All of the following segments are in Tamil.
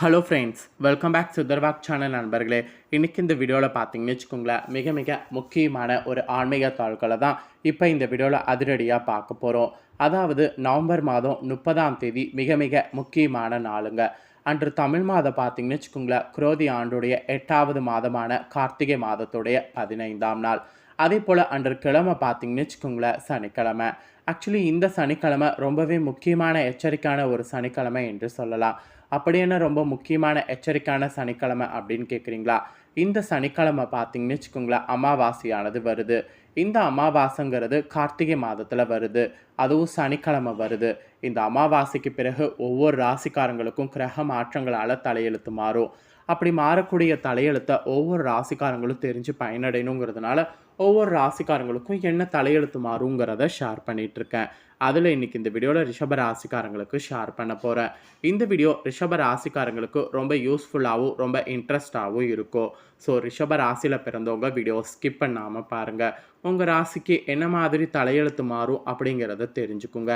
Hello friends welcome back Sudharvak channel நண்பர்களே. இன்றைக்கி இந்த வீடியோவில் பார்த்தீங்கன்னு வச்சுக்கோங்களேன் மிக மிக முக்கியமான ஒரு ஆன்மீக தாள்களை தான் இப்போ இந்த வீடியோவில் அதிரடியாக பார்க்க போகிறோம் அதாவது நவம்பர் மாதம் முப்பதாம் தேதி மிக மிக முக்கியமான நாளுங்க. அன்று தமிழ் மாதம் பார்த்தீங்கன்னு வச்சுக்கோங்களேன் குரோதி ஆண்டுடைய எட்டாவது மாதமான கார்த்திகை மாதத்துடைய பதினைந்தாம் நாள். அதே போல் அன்று கிழமை பார்த்தீங்கன்னு வச்சுக்கோங்களேன் சனிக்கிழமை. ஆக்சுவலி இந்த சனிக்கிழமை ரொம்பவே முக்கியமான எச்சரிக்கையான ஒரு சனிக்கிழமை என்று சொல்லலாம். அப்படி என்ன ரொம்ப முக்கியமான எச்சரிக்கையான சனிக்கிழமை அப்படின்னு கேட்குறீங்களா இந்த சனிக்கிழமை பார்த்தீங்கன்னு வச்சுக்கோங்களேன் அமாவாசையானது வருது. இந்த அமாவாசைங்கிறது கார்த்திகை மாதத்தில் வருது. அதுவும் சனிக்கிழமை வருது. இந்த அமாவாசைக்கு பிறகு ஒவ்வொரு ராசிக்காரங்களுக்கும் கிரக மாற்றங்களால் தலையெழுத்து மாறும். அப்படி மாறக்கூடிய தலையெழுத்தை ஒவ்வொரு ராசிக்காரங்களும் தெரிஞ்சு பயனடையணுங்கிறதுனால ஒவ்வொரு ராசிக்காரங்களுக்கும் என்ன தலையெழுத்து மாறுங்கிறத ஷேர் பண்ணிகிட்ருக்கேன் அதில் இன்னைக்கு இந்த வீடியோவில் ரிஷப ராசிக்காரங்களுக்கு ஷேர் பண்ண போகிறேன் இந்த வீடியோ ரிஷப ராசிக்காரங்களுக்கு ரொம்ப யூஸ்ஃபுல்லாகவும் ரொம்ப இன்ட்ரெஸ்டாகவும் இருக்கும். ஸோ ரிஷப ராசியில் பிறந்தவங்க வீடியோ ஸ்கிப் பண்ணாமல் பாருங்கள் உங்கள் ராசிக்கு என்ன மாதிரி தலையெழுத்து மாறும் அப்படிங்கிறத தெரிஞ்சுக்குங்க.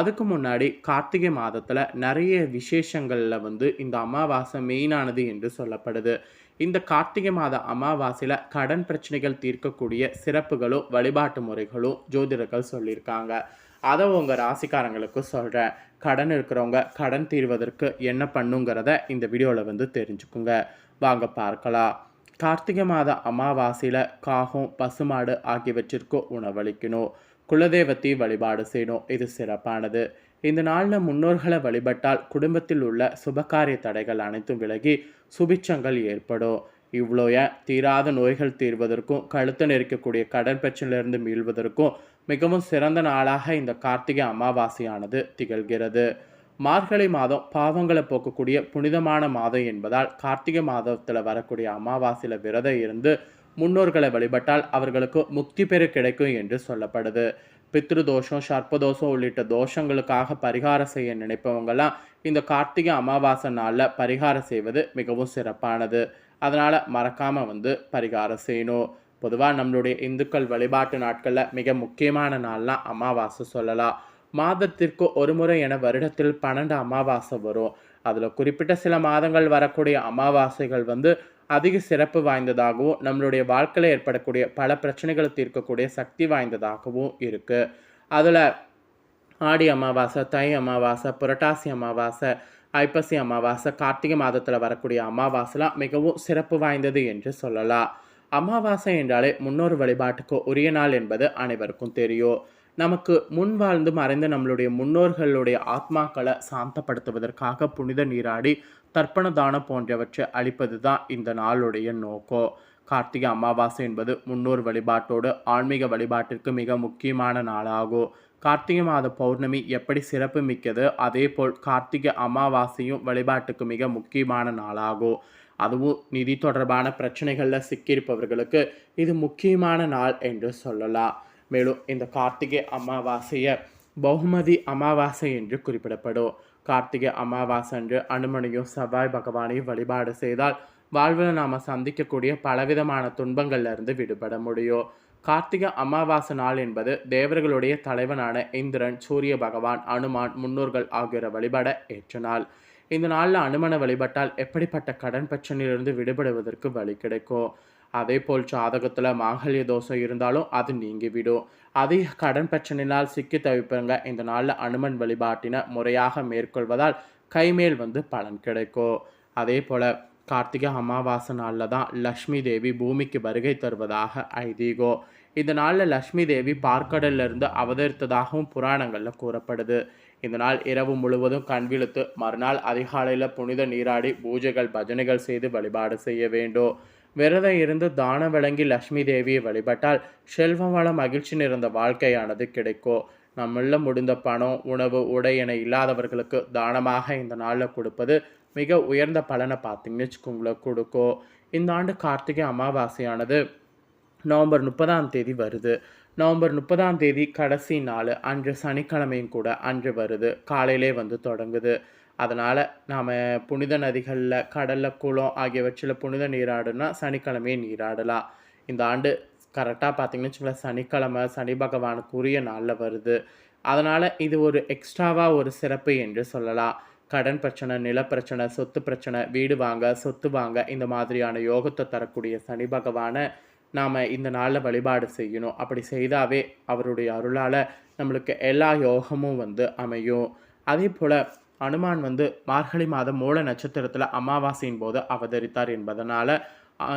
அதுக்கு முன்னாடி கார்த்திகை மாதத்தில் நிறைய விசேஷங்களில் வந்து இந்த அமாவாசை மெயினானது என்று சொல்லப்படுது. இந்த கார்த்திகை மாத அமாவாசையில் கடன் பிரச்சனைகள் தீர்க்கக்கூடிய சிறப்புகளும் வழிபாட்டு முறைகளும் ஜோதிடர்கள் சொல்லியிருக்காங்க. அதை உங்கள் ராசிக்காரங்களுக்கு சொல்கிறேன் கடன் இருக்கிறவங்க கடன் தீர்வதற்கு என்ன பண்ணுங்கிறத இந்த வீடியோவில் வந்து தெரிஞ்சுக்குங்க. வாங்க பார்க்கலாம். கார்த்திகை மாத அமாவாசையில் காகம் பசுமாடு ஆகியவற்றிற்கு உணவளிக்கணும். குலதெய்வத்தை வழிபாடு செய்யணும். இது சிறப்பானது. இந்த நாளில் முன்னோர்களை வழிபட்டால் குடும்பத்தில் உள்ள சுபகாரிய தடைகள் அனைத்தும் விலகி சுபிச்சங்கள் ஏற்படும். இவ்வளோ ஏன் தீராத நோய்கள் தீர்வதற்கும் கழுத்து நெரிக்கக்கூடிய கடன் பிரச்சனையிலிருந்து மீள்வதற்கும் மிகவும் சிறந்த நாளாக இந்த கார்த்திகை அமாவாசையானது திகழ்கிறது. மார்கழி மாதம் பாவங்களை போக்கக்கூடிய புனிதமான மாதம் என்பதால் கார்த்திகை மாதத்தில் வரக்கூடிய அமாவாசையில் விரதம் இருந்து முன்னோர்களை வழிபட்டால் அவர்களுக்கு முக்தி பெற கிடைக்கும் என்று சொல்லப்படுது. பித்ரு தோஷம் சர்ப்பதோஷம் உள்ளிட்ட தோஷங்களுக்காக பரிகாரம் செய்ய நினைப்பவங்கெல்லாம் இந்த கார்த்திகை அமாவாசை நாளில் பரிகாரம் செய்வது மிகவும் சிறப்பானது. அதனால் மறக்காமல் வந்து பரிகாரம் செய்யணும். பொதுவாக நம்மளுடைய இந்துக்கள் வழிபாட்டு நாட்களில் மிக முக்கியமான நாள்லாம் அமாவாசை சொல்லலாம். மாதத்திற்கு ஒரு முறை என வருடத்தில் பன்னெண்டு அமாவாசை வரும். அதில் குறிப்பிட்ட சில மாதங்கள் வரக்கூடிய அமாவாசைகள் வந்து அதிக சிறப்பு வாய்ந்ததாகவும் நம்மளுடைய வாழ்க்கையில் ஏற்படக்கூடிய பல பிரச்சனைகளை தீர்க்கக்கூடிய சக்தி வாய்ந்ததாகவும் இருக்குது அதில் ஆடி அமாவாசை தை அமாவாசை புரட்டாசி அமாவாசை ஐப்பசி அமாவாசை கார்த்திகை மாதத்தில் வரக்கூடிய அமாவாசைலாம் மிகவும் சிறப்பு வாய்ந்தது என்று சொல்லலாம். அமாவாசை என்றாலே முன்னோர் வழிபாட்டுக்கு உரிய நாள் என்பது அனைவருக்கும் தெரியும். நமக்கு முன் வாழ்ந்து மறைந்த நம்மளுடைய முன்னோர்களுடைய ஆத்மாக்களை சாந்தப்படுத்துவதற்காக புனித நீராடி தர்ப்பண தானம் போன்றவற்றை அளிப்பது தான் இந்த நாளுடைய நோக்கம். கார்த்திகை அமாவாசை என்பது முன்னோர் வழிபாட்டோடு ஆன்மீக வழிபாட்டிற்கு மிக முக்கியமான நாளாகும். கார்த்திகை மாத பௌர்ணமி எப்படி சிறப்பு மிக்கது அதேபோல் கார்த்திகை அமாவாசையும் வழிபாட்டுக்கு மிக முக்கியமான நாளாகும் அதுவும் நிதி தொடர்பான பிரச்சனைகளில் சிக்கியிருப்பவர்களுக்கு இது முக்கியமான நாள் என்று சொல்லலாம். மேலும் இந்த கார்த்திகை அமாவாசையை பகுமதி அமாவாசை என்று குறிப்பிடப்படும். கார்த்திகை அமாவாசை அன்று அனுமனையும் செவ்வாய் பகவானையும் வழிபாடு செய்தால் வாழ்வில் நாம் சந்திக்கக்கூடிய பலவிதமான துன்பங்கள்லேருந்து விடுபட முடியும். கார்த்திகை அமாவாசை நாள் என்பது தேவர்களுடைய தலைவனான இந்திரன் சூரிய பகவான் அனுமான் முன்னோர்கள் ஆகியோரை வழிபட ஏற்ற நாள். இந்த நாளில் அனுமனை வழிபட்டால் எப்படிப்பட்ட கடன் பிரச்சனையிலிருந்து விடுபடுவதற்கு வழி கிடைக்கும்? அதே போல் ஜாதகத்தில் மாங்கல்ய தோஷம் இருந்தாலும் அது நீங்கிவிடும் அதிக கடன் பிரச்சனையினால் சிக்கி தவிப்பவங்க இந்த நாளில் அனுமன் வழிபாட்டினை முறையாக மேற்கொள்வதால் கைமேல் வந்து பலன் கிடைக்கும். அதே போல் கார்த்திகை அமாவாசை நாளில் தான் லக்ஷ்மி தேவி பூமிக்கு வருகை தருவதாக ஐதீகம் இந்த நாளில் லக்ஷ்மி தேவி பார்க்கடலிருந்து அவதரித்ததாகவும் புராணங்களில் கூறப்படுது. இந்த நாள் இரவு முழுவதும் கண் விழுத்து மறுநாள் அதிகாலையில் புனித நீராடி பூஜைகள் பஜனைகள் செய்து வழிபாடு செய்ய வேண்டும். விரதம் இருந்து தானம் விளங்கி லக்ஷ்மி தேவியை வழிபட்டால் செல்வம் வளம் மகிழ்ச்சி நிறைந்த வாழ்க்கையானது கிடைக்கும். நம்மள முடிந்த பணம் உணவு உடை என இல்லாதவர்களுக்கு தானமாக இந்த நாளில் கொடுப்பது மிக உயர்ந்த பலனை பார்த்தீங்கன்னு வச்சுக்கோங்களேன் கொடுக்கும் இந்த ஆண்டு கார்த்திகை அமாவாசையானது நவம்பர் முப்பதாம் தேதி வருது. நவம்பர் முப்பதாம் தேதி கடைசி நாள் அன்று சனிக்கிழமையும் கூட அன்று வருது. காலையிலே வந்து தொடங்குது. அதனால் நாம் புனித நதிகளில் கடலில் குளம் ஆகியவற்றில் புனித நீராடுனா சனிக்கிழமையே நீராடலாம். இந்த ஆண்டு கரெக்டாக பார்த்தீங்கன்னு வச்சுக்கோங்களேன் சனிக்கிழமை சனி பகவானுக்கு உரிய நாளில் வருது. அதனால் இது ஒரு எக்ஸ்ட்ராவாக ஒரு சிறப்பு என்று சொல்லலாம். கடன் பிரச்சனை நிலப்பிரச்சனை சொத்து பிரச்சனை வீடு வாங்க சொத்து வாங்க இந்த மாதிரியான யோகத்தை தரக்கூடிய சனி பகவானை நாம் இந்த நாளில் வழிபாடு செய்யணும். அப்படி செய்தாவே அவருடைய அருளால் நம்மளுக்கு எல்லா யோகமும் வந்து அமையும். அதே போல் அனுமான் வந்து மார்கழி மாதம் மூல நட்சத்திரத்தில் அமாவாசையின் போது அவதரித்தார் என்பதனால்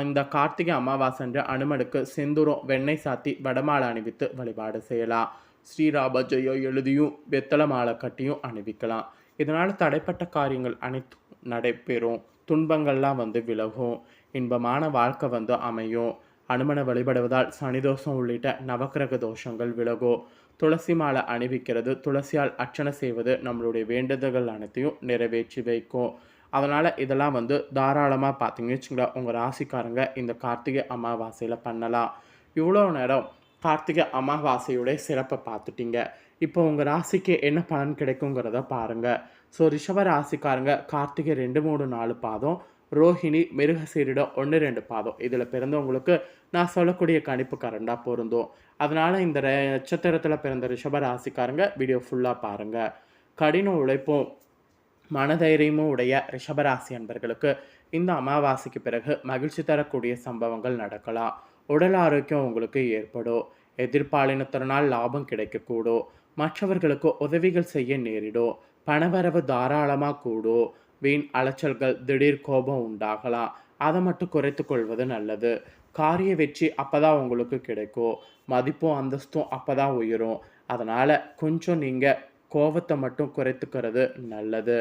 இந்த கார்த்திகை அமாவாசை என்று அனுமனுக்கு செந்தூரம் வெண்ணெய் சாத்தி வடமாலை அணிவித்து வழிபாடு செய்யலாம். ஸ்ரீராப ஜெயோ எழுதியும் வெத்தலை மாலை கட்டியும் அணிவிக்கலாம். இதனால் தடைப்பட்ட காரியங்கள் அனைத்தும் நடைபெறும். துன்பங்கள்லாம் வந்து விலகும். இன்பமான வாழ்க்கை வந்து அமையும். அனுமனை வழிபடுவதால் சனி தோஷம் உள்ளிட்ட நவக்கிரக தோஷங்கள் விலகும். துளசி மாலை அணிவிக்கிறது. துளசியால் அர்ச்சனை செய்வது நம்மளுடைய வேண்டுதல்கள் அனைத்தையும் நிறைவேற்றி வைக்கும். அதனால் இதெல்லாம் வந்து தாராளமாக பார்த்தீங்கன்னு வச்சுங்களேன் உங்கள் ராசிக்காரங்க இந்த கார்த்திகை அமாவாசையில் பண்ணலாம். இவ்வளோ நேரம் கார்த்திகை அமாவாசையுடைய சிறப்பை பார்த்துட்டீங்க. இப்போ உங்கள் ராசிக்கு என்ன பலன் கிடைக்குங்கிறத பாருங்கள் ஸோ ரிஷப ராசிக்காரங்க கார்த்திகை ரெண்டு மூணு நாலு பாதம் ரோஹிணி மிருகசீரிடம் ஒன்று ரெண்டு பாதம். இதில் பிறந்தவங்களுக்கு நான் சொல்லக்கூடிய கணிப்பு கரண்டாக பொருந்தும். அதனால் இந்த நட்சத்திரத்தில் பிறந்த ரிஷப ராசிக்காரங்க வீடியோ ஃபுல்லாக பாருங்கள் கடின உழைப்பும் மனதைரியமும் உடைய ரிஷபராசி அன்பர்களுக்கு இந்த அமாவாசைக்கு பிறகு மகிழ்ச்சி தரக்கூடிய சம்பவங்கள் நடக்கலாம். உடல் ஆரோக்கியம் உங்களுக்கு ஏற்படும். எதிர்பாலினத்தினால் லாபம் கிடைக்கக்கூடும் மற்றவர்களுக்கு உதவிகள் செய்ய நேரிடும் பணவரவு தாராளமாக கூடும் வீண் அலைச்சல்கள் திடீர் கோபம் உண்டாகலாம் அதை மட்டும் குறைத்து கொள்வது நல்லது. காரிய வெற்றி அப்போ தான் உங்களுக்கு கிடைக்கும். மதிப்பும் அந்தஸ்தும் அப்போ தான் உயரும். அதனால் கொஞ்சம் நீங்கள் கோபத்தை மட்டும் குறைத்துக்கிறது நல்லது.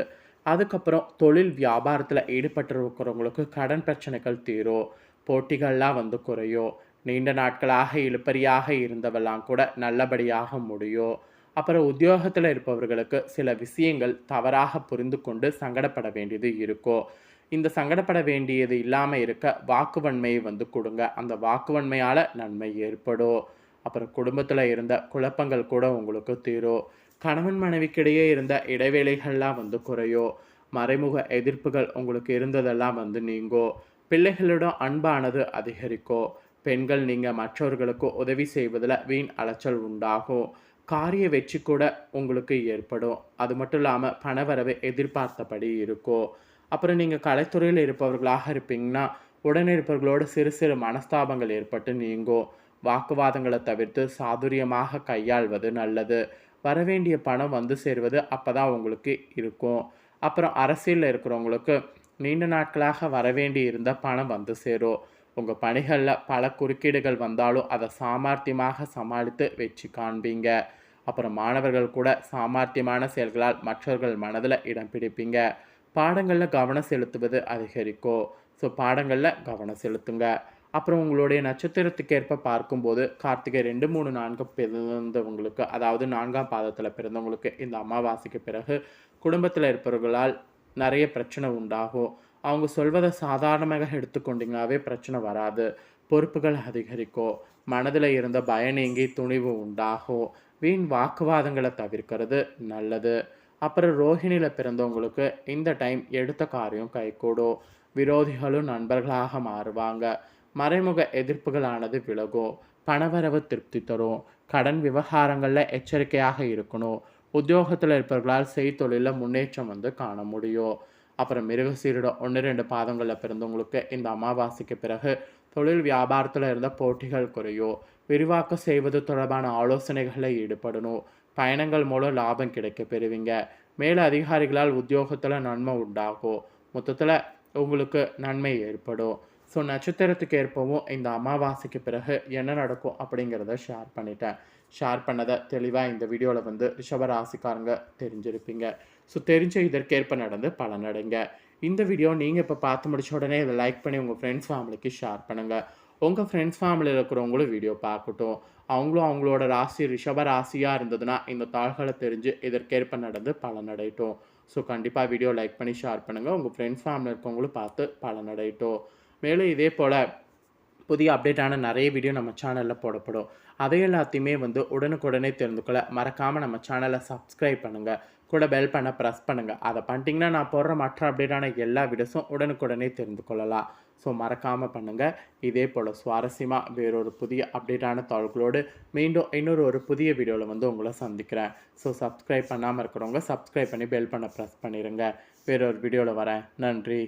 அதுக்கப்புறம் தொழில் வியாபாரத்தில் ஈடுபட்டிருக்கிறவங்களுக்கு கடன் பிரச்சனைகள் தீரும். போட்டிகள்லாம் வந்து குறையும். நீண்ட நாட்களாக இழுப்பறியாக இருந்தவெல்லாம் கூட நல்லபடியாக முடியும். அப்புறம் உத்தியோகத்தில் இருப்பவர்களுக்கு சில விஷயங்கள் தவறாக புரிந்து கொண்டு சங்கடப்பட வேண்டியது இருக்கும். இந்த சங்கடப்பட வேண்டியது இல்லாமல் இருக்க வாக்குவன்மையை வந்து கொடுங்க. அந்த வாக்குவன்மையால் நன்மை ஏற்படும். அப்புறம் குடும்பத்தில் இருந்த குழப்பங்கள் கூட உங்களுக்கு தீரும். கணவன் மனைவிக்கிடையே இருந்த இடைவேளைகள்லாம் வந்து குறையும். மறைமுக எதிர்ப்புகள் உங்களுக்கு இருந்ததெல்லாம் வந்து நீங்கோ பிள்ளைகளிடம் அன்பானது அதிகரிக்கும். பெண்கள் நீங்கள் மற்றவர்களுக்கு உதவி செய்வதில் வீண் அலைச்சல் உண்டாகும். காரிய வெற்றி கூட உங்களுக்கு ஏற்படும். அது மட்டும் இல்லாமல் பணவரவு எதிர்பார்த்தபடி இருக்கும். அப்புறம் நீங்கள் கலைத்துறையில் இருப்பவர்களாக இருப்பீங்கன்னா உடனே இருப்பவர்களோடு சிறு சிறு மனஸ்தாபங்கள் ஏற்பட்டு நீங்கும். வாக்குவாதங்களை தவிர்த்து சாதுரியமாக கையாள்வது நல்லது. வரவேண்டிய பணம் வந்து சேருவது அப்போ தான் உங்களுக்கு இருக்கும். அப்புறம் அரசியலில் இருக்கிறவங்களுக்கு நீண்ட நாட்களாக வரவேண்டி இருந்த பணம் வந்து சேரும். உங்கள் பணிகளில் பல குறுக்கீடுகள் வந்தாலும் அதை சாமர்த்தியமாக சமாளித்து வெற்றி காண்பீங்க. அப்புறம் மாணவர்கள் கூட சாமர்த்தியமான செயல்களால் மற்றவர்கள் மனதில் இடம் பிடிப்பீங்க. பாடங்களில் கவனம் செலுத்துவது அதிகரிக்கும். ஸோ பாடங்களில் கவனம் செலுத்துங்க. அப்புறம் உங்களுடைய நட்சத்திரத்துக்கேற்ப பார்க்கும்போது கார்த்திகை ரெண்டு மூணு நான்கு பிறந்தவங்களுக்கு அதாவது நான்காம் பாதத்தில் பிறந்தவங்களுக்கு இந்த அமாவாசைக்கு பிறகு குடும்பத்தில் இருப்பவர்களால் நிறைய பிரச்சனை உண்டாகும். அவங்க சொல்வதை சாதாரணமாக எடுத்துக்கொண்டீங்கனாவே பிரச்சனை வராது. பொறுப்புகள் அதிகரிக்கும் மனதில் இருந்த பய நீங்கி துணிவு உண்டாகும் வீண் வாக்குவாதங்களை தவிர்க்கிறது நல்லது. அப்புறம் ரோஹிணியில் பிறந்தவங்களுக்கு இந்த டைம் எடுத்த காரியம் கைகூடும் விரோதிகளும் நண்பர்களாக மாறுவாங்க. மறைமுக எதிர்ப்புகளானது விலகும் பணவரவு திருப்தி தரும். கடன் விவகாரங்களில் எச்சரிக்கையாக இருக்கணும். உத்தியோகத்தில் இருப்பவர்களால் செய்தொழிலில் முன்னேற்றம் வந்து காண முடியும். அப்புறம் மிருகசீரோட ஒன்று ரெண்டு பாதங்களில் பிறந்தவங்களுக்கு இந்த அமாவாசைக்கு பிறகு தொழில் வியாபாரத்தில் இருந்த போட்டிகள் குறையும் விரிவாக்கம் செய்வது தொடர்பான ஆலோசனைகளில் ஈடுபடணும் பயணங்கள் மூலம் லாபம் கிடைக்க பெறுவீங்க. மேல அதிகாரிகளால் உத்தியோகத்தில் நன்மை உண்டாகும் மொத்தத்தில் உங்களுக்கு நன்மை ஏற்படும். ஸோ நட்சத்திரத்துக்கு ஏற்பவும் இந்த அமாவாசைக்கு பிறகு என்ன நடக்கும் அப்படிங்கிறத ஷேர் பண்ணிட்டேன். ஷேர் பண்ணதை தெளிவாக இந்த வீடியோவில் வந்து ரிஷபராசிக்காரங்க தெரிஞ்சிருப்பீங்க. ஸோ தெரிஞ்ச இதற்கேற்ப நடந்து பலனடைங்க இந்த வீடியோ நீங்கள் இப்போ பார்த்து முடிச்ச உடனே இதை லைக் பண்ணி உங்கள் ஃப்ரெண்ட்ஸ் ஃபேமிலிக்கு ஷேர் பண்ணுங்கள் உங்கள் ஃப்ரெண்ட்ஸ் ஃபேமிலியில் இருக்கிறவங்களும் வீடியோ பார்க்கட்டும். அவங்களும் அவங்களோட ராசி ரிஷப ராசியாக இருந்ததுன்னா இந்த தாள்களை தெரிஞ்சு இதற்கேற்ப நடந்து பலனடையட்டும் ஸோ கண்டிப்பாக வீடியோ லைக் பண்ணி ஷேர் பண்ணுங்கள் உங்கள் ஃப்ரெண்ட்ஸ் ஃபேமிலி இருக்கவங்களும் பார்த்து பலனடையட்டும் மேலும் இதே போல் புதிய அப்டேட்டான நிறைய வீடியோ நம்ம சேனலில் போடப்படும். அதை எல்லாத்தையுமே வந்து உடனுக்குடனே தெரிந்து கொள்ள மறக்காமல் நம்ம சேனலை சப்ஸ்கிரைப் பண்ணுங்கள் கூட பெல் பண்ண ப்ரெஸ் பண்ணுங்கள் அதை பண்ணிட்டீங்கன்னா நான் போடுற மற்ற அப்டேட்டான எல்லா வீடியோஸும் உடனுக்குடனே தெரிந்து கொள்ளலாம். ஸோ மறக்காமல் பண்ணுங்கள் இதே போல் சுவாரஸ்யமாக வேறொரு புதிய அப்டேட்டான தாள்களோடு மீண்டும் இன்னொரு ஒரு புதிய வீடியோவில் வந்து உங்களை சந்திக்கிறேன். ஸோ சப்ஸ்கிரைப் பண்ணாமல் இருக்கிறவங்க சப்ஸ்கிரைப் பண்ணி பெல் பண்ண ப்ரெஸ் பண்ணிடுங்க வேறொரு வீடியோவில் வரேன். நன்றி.